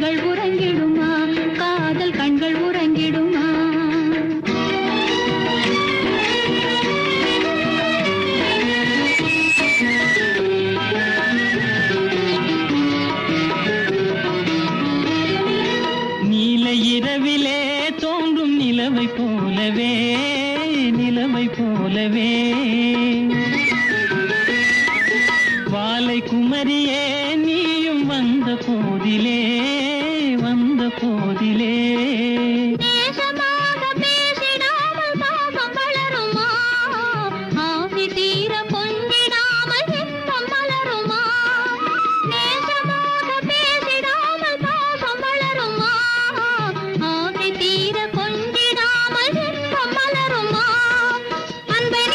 கண்கள் உறங்கிடுமா? காதல் கண்கள் உறங்கிடுமா? நீல இரவிலே தோன்றும் நிலவை போலவே நிலவை போலவே. வாலை குமரியே நீ போதிலே. பேசமாக பேசிடாமல் பாவம் வளருமா? ஆவி தீர பொன்